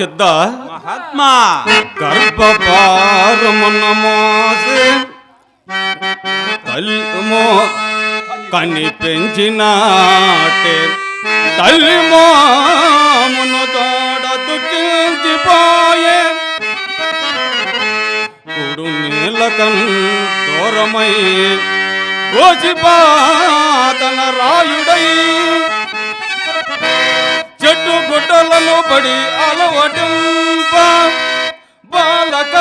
చిద్ద? మహాత్మా. గర్భపారమున మోసే తల్లిమో కని పెంచినాటే తల్లి మోమును తోడ దుఃఖించిపోయే. కుడు నీలకన్ దూరమై గోచిపాతన రాయుడై. చెట్టు గుడ్డలను పడి అలవటింప బాలక.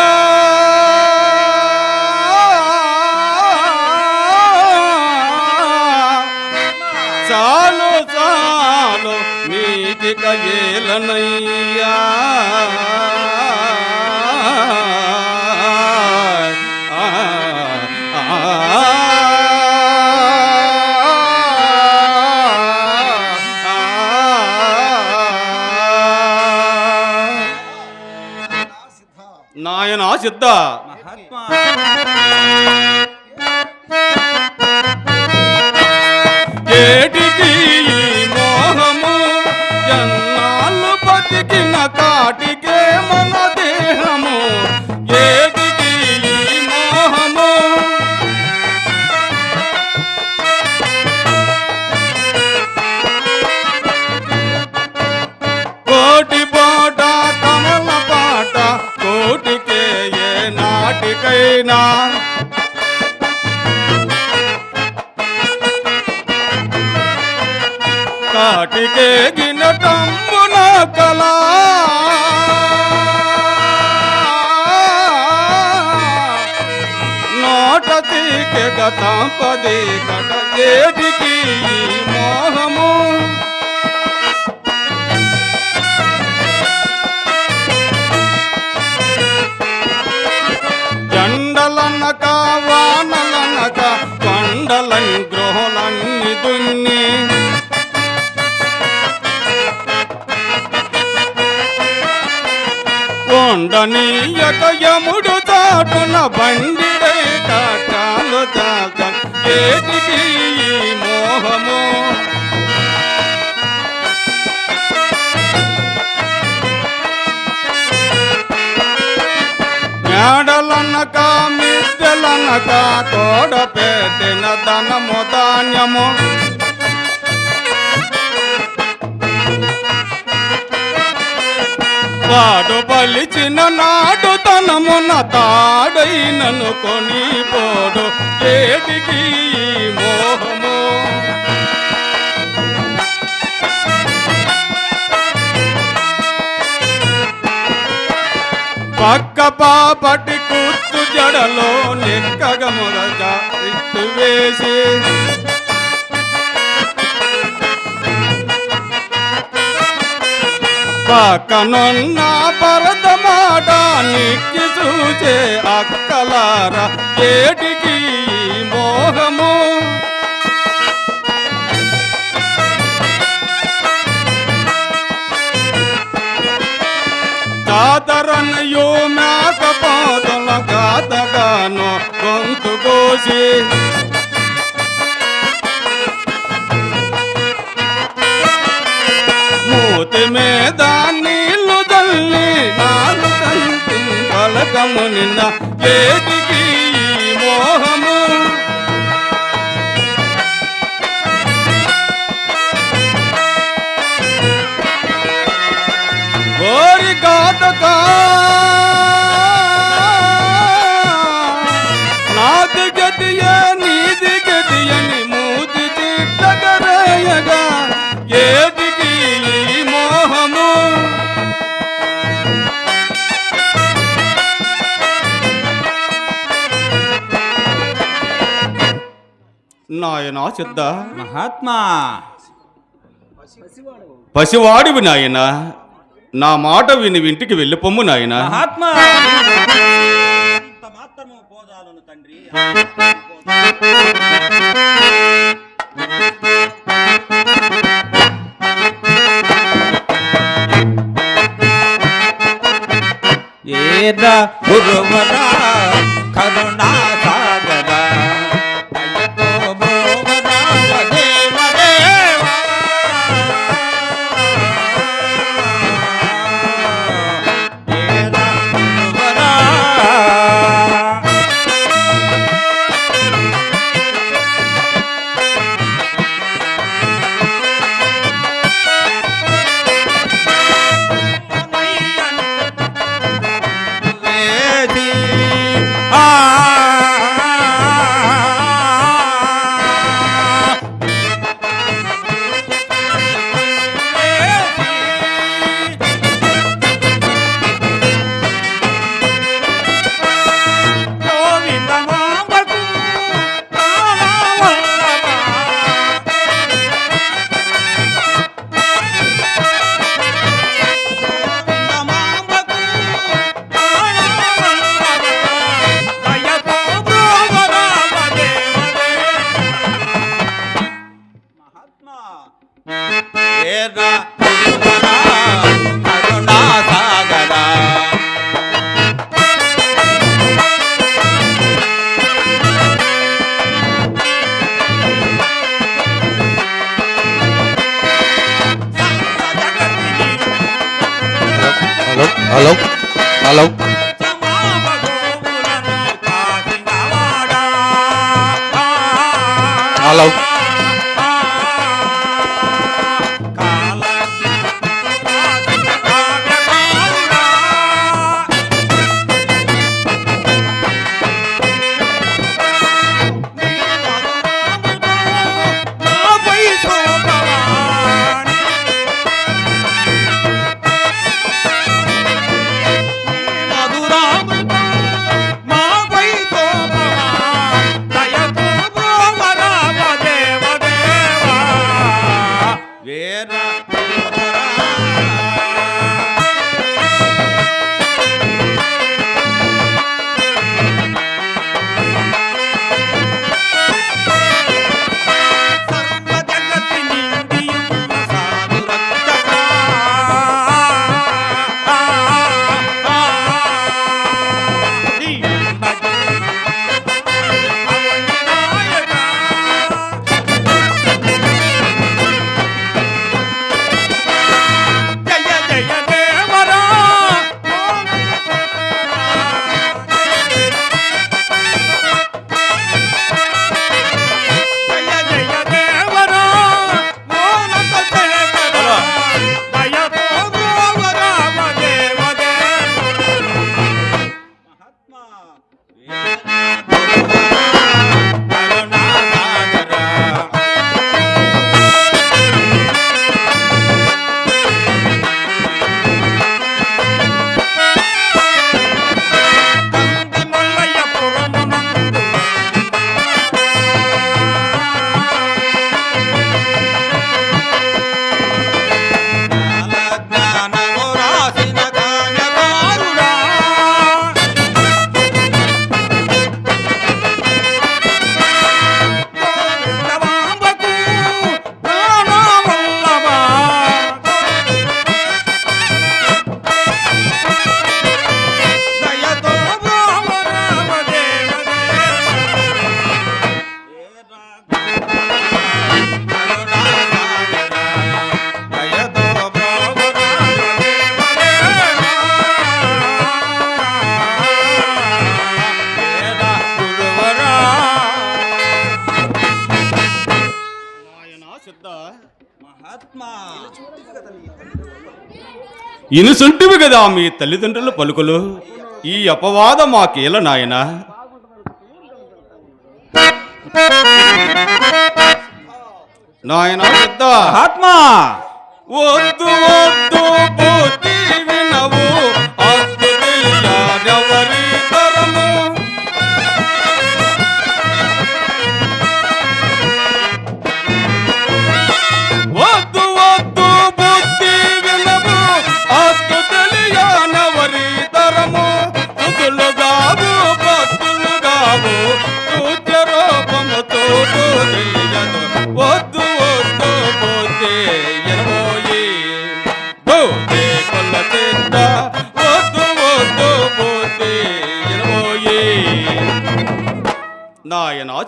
చాలు చాలు నీతి కయేలనై సిద్ధ. మహాత్మా. ఏటికి పదే కట మోహము ఎండలనక వానలనక పండలని గృహలన్నీ దున్ని. కొండనీయక యముడు చాటున బండిడై కాటాలు చాట చేతికి మోహము. మేడలనక మిద్దెలనక తోడ పెట్టిన ధనము ధాన్యము. వాడు పలిచిన నాడు తనమున తాడైనను కొని పోడు. పేటికి మోహము? పక్క పాపటి కూర్చు జడలో నెక్కగమురజ ఇట్టు వేసి. పక్కనున్న పరద మాట నిక్కి చూచే అక్కలారా ఏటికి మోహము తాతరన్నయో మేక పాదల గాతగాను గొంతు కోసి. మూతి మీద నీళ్ళు తల్లి నాలు కంటి పలకము నిన్న ఏటికి మోహము. గాతక నాది గతియ నీది గతియని మూతి చిట్టగరేయగా ఏటికి ఈ మోహము? నాయనా సిద్ధ. మహాత్మా. పసివాడివి నాయన. నా మాట విని ఇంటికి వెళ్ళిపోమ్ము నాయన. మహాత్మా! అంత మాత్రము పోదాలను తండ్రి. ఏద గురువరా కరుణా ఇనుసుంటివి కదా మీ తల్లిదండ్రుల పలుకులు. ఈ అపవాద మాకేల నాయన. నాయన పెద్ద. వద్దు వద్దు వినవు.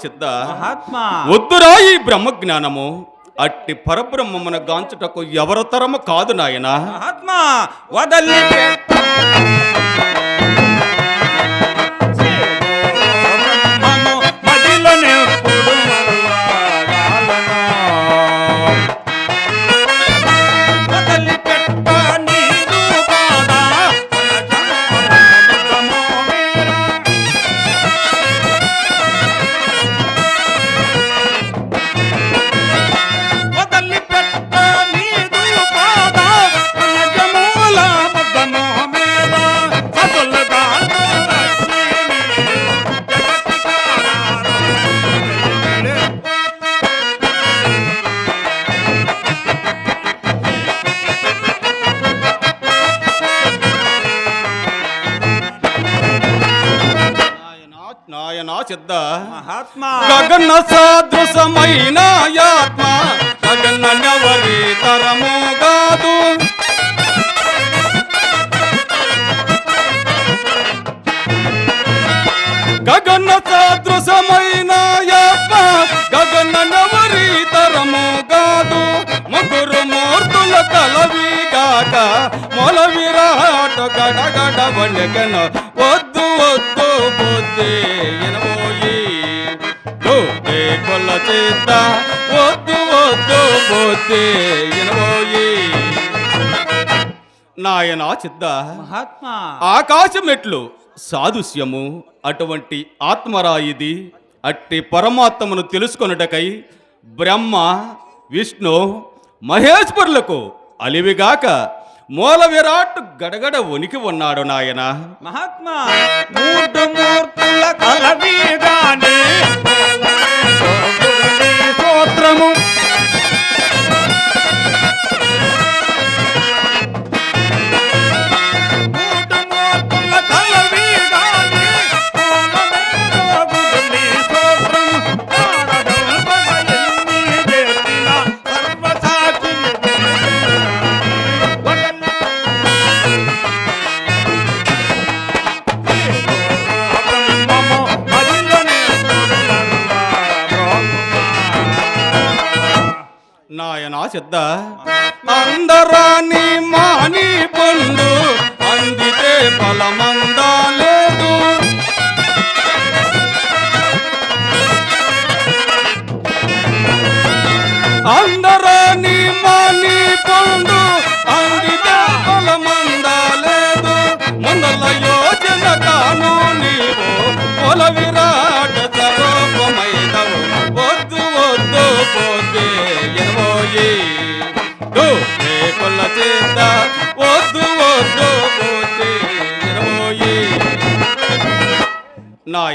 చిత్త. వద్దురా ఈ బ్రహ్మ జ్ఞానము అట్టి పరబ్రహ్మమున గాంచుటకు ఎవరతరము కాదు నాయన. మహాత్మా వదలి గడగడ వణికెను వద్దు వద్దు బుద్ధి ఎనబోయి లోకే కొల్ల చేత వద్దు వద్దు బుద్ధి ఎనబోయి నాయనా చిద్ద మహాత్మా. ఆకాశమెట్లు సాదుస్యము అటువంటి ఆత్మరా ఇది అట్టి పరమాత్మను తెలుసుకొనుటకై బ్రహ్మ విష్ణు మహేశ్వరులకు అలివిగాక మూల విరాట్ గడగడ వణికి ఉన్నాడు నాయన. మహాత్మా మూడు మూర్తుల కలవిగానే నాయనా సిద్ధ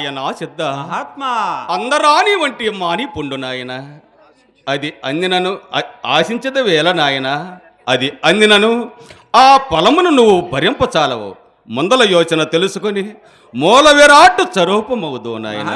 నాయనా సిద్ధ మహాత్మా అందరాని వంటి మాని పుండు నాయన. అది అందినను ఆశించద వేల నాయన. అది అందినను ఆ ఫలమును నువ్వు భరింపచాలవు ముందల యోచన తెలుసుకొని మూల విరాట్ స్వరూపమవుదు నాయన.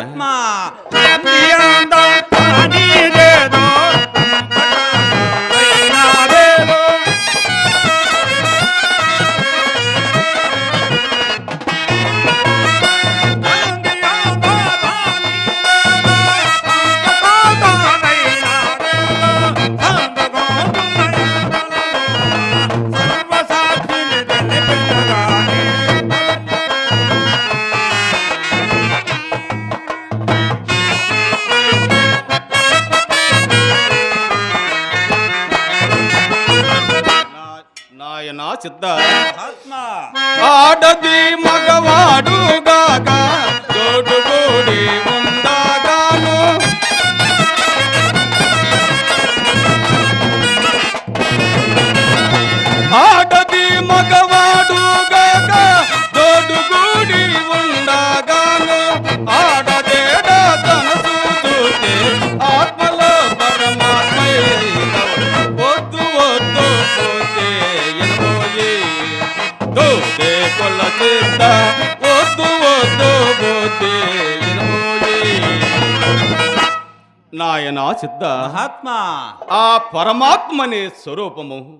నాయనా సిద్ధ మహాత్మా. ఆ పరమాత్మనే స్వరూపము.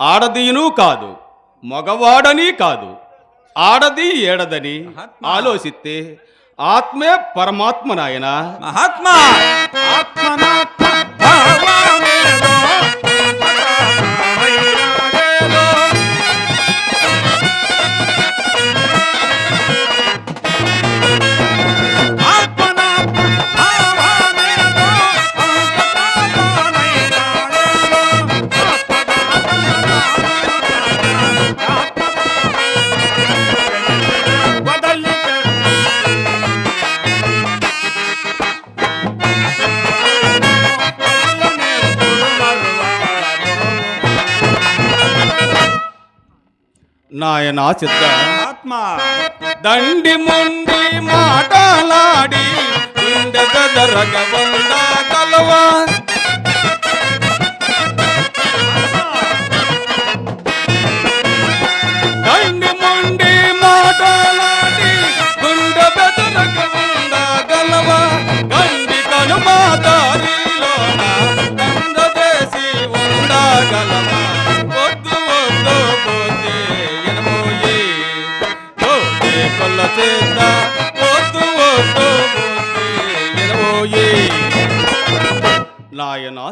ఆడదీను కాదు మగవాడని కాదు ఆడది ఏడదని. ఆలోచిస్తే ఆత్మే పరమాత్మ నాయనా. మహాత్మా. ఆత్మనాత్మ నాయనా చిత్త ఆత్మ దండి ముండి మాటలాడి ఉండగదరగ కలవా.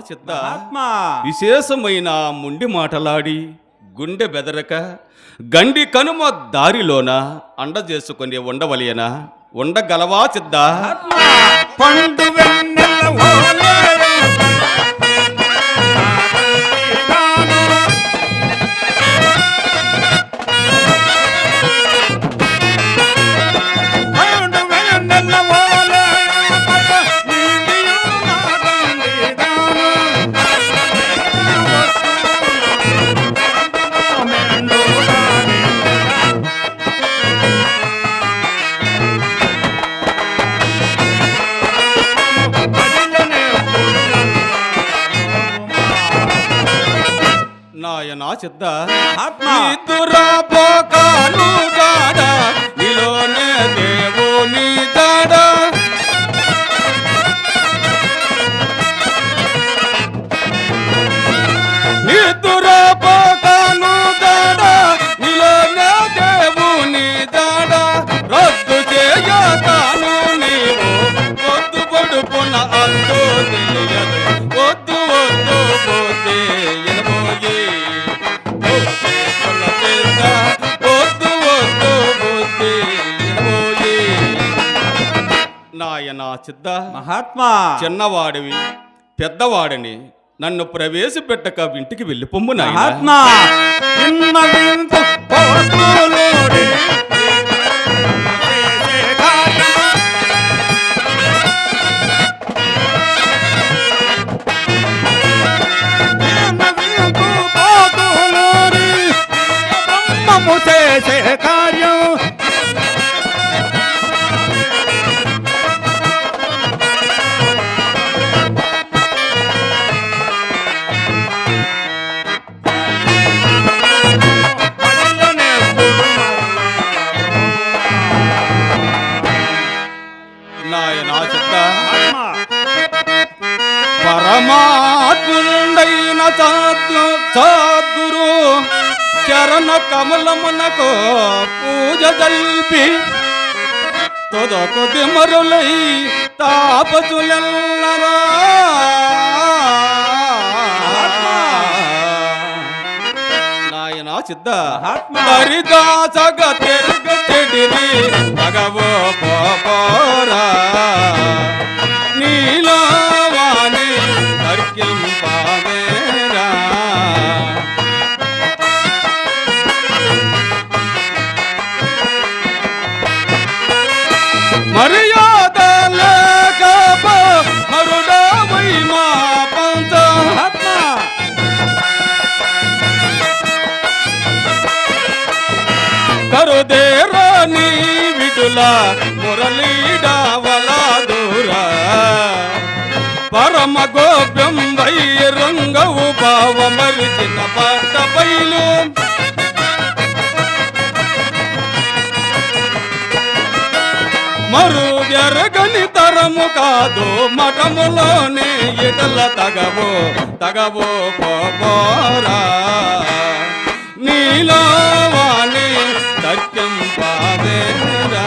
సిద్ధ ఆత్మ విశేషమైన ముండి మాటలాడి గుండె బెదరక గండి కనుమ దారిలోన అండ చేసుకొని ఉండవలియనా ఉండగలవా సిద్ధ పండు వెన్నెల నాయనా సిద్ధ సిద్ధ మహాత్మా. చిన్నవాడివి పెద్దవాడిని నన్ను ప్రవేశపెట్టక ఇంటికి వెళ్ళి పొమ్ము మహాత్మా. నిన్న పరమాత్ముండైన సాధురు చరణ కమలమునకు పూజ జల్పి తొదకు దిమరులై తాపసులెల్లరా. నాయనా సిద్ధ. హరిదాసగ తిరగ చెడిరి భగవో పోరా నీలో రంగవు భావ మరిచిన పాట బయలు. మరు జరగని తరము కాదు మఠములోనే ఇటల తగవో తగవో పోరా నీలో వాణి సత్యం పాదేరా.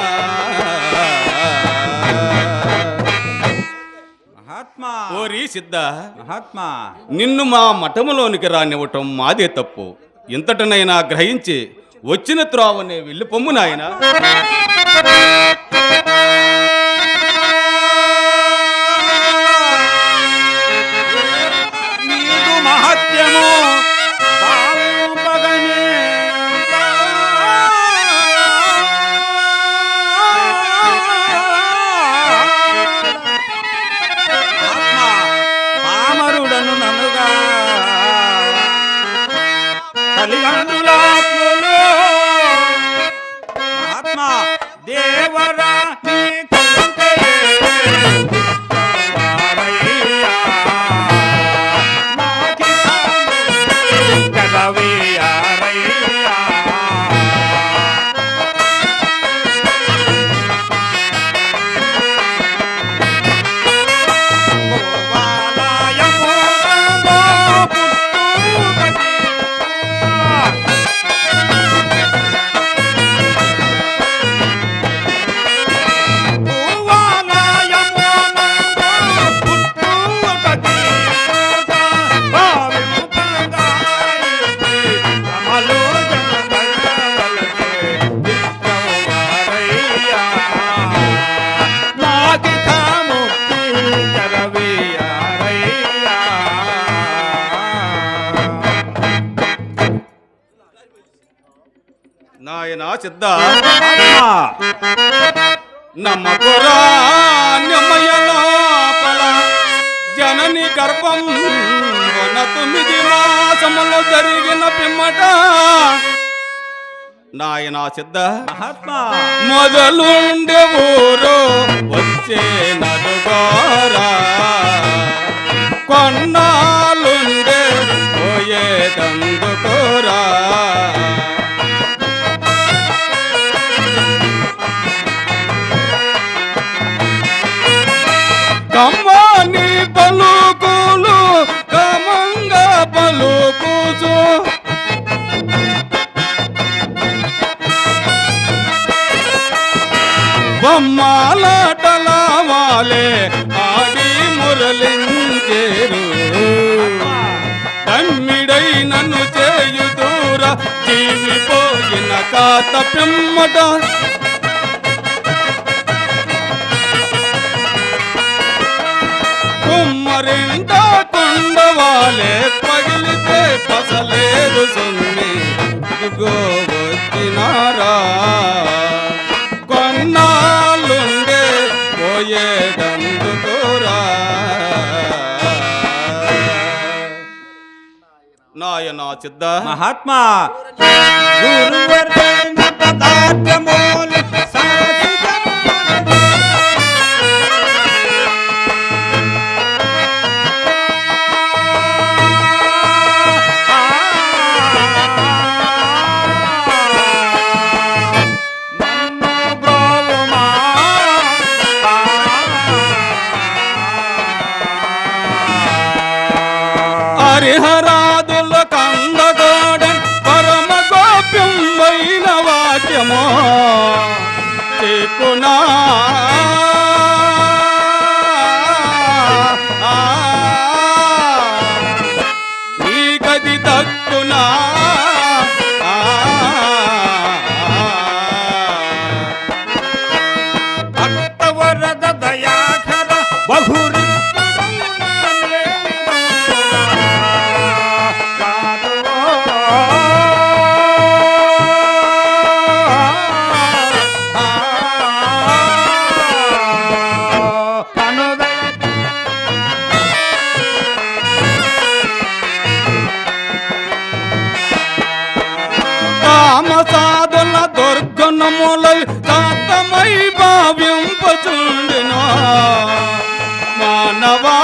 మహాత్మా. ఓరి సిద్ధ. మహాత్మా. నిన్ను మా మఠములోనికి రానివ్వటం మాదే తప్పు. ఇంతటనైనా గ్రహించి వచ్చిన త్రోవనే వెళ్ళి పొమ్ము నాయనా. నమ్మకురా నిమ్మయ లోపల జనని గర్భం వన తొమ్మిది మాసములు జరిగిన పిమ్మట నాయన సిద్ధ మహాత్మా. మొదలుండే ఊరు వచ్చే నలుగోరా. కొన్నాళ్ళుండే పోయేదందుకోరా. బొమ్మాలాటల వాలే ఆడి మురళించేరు తమ్మిడై నన్ను చేయుదూర జీవిపోయిన కాత పెమ్మట కుమ్మరింట కుండవాలే పగిలితే పసలేదు సుమ్మి. ఇదిగో పోయేదందుకురా నాయన సిద్ధ మహాత్మా. గురువర్గైన పదార్థములు চেহারা కామ సాధుల దుర్గుణములై కాతమై భావ్యంపచుండిన మానవా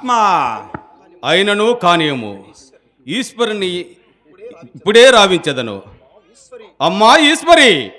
ఆత్మ అయినను కానియము. ఈశ్వరుని ఇప్పుడే రావించదను. అమ్మా ఈశ్వరి!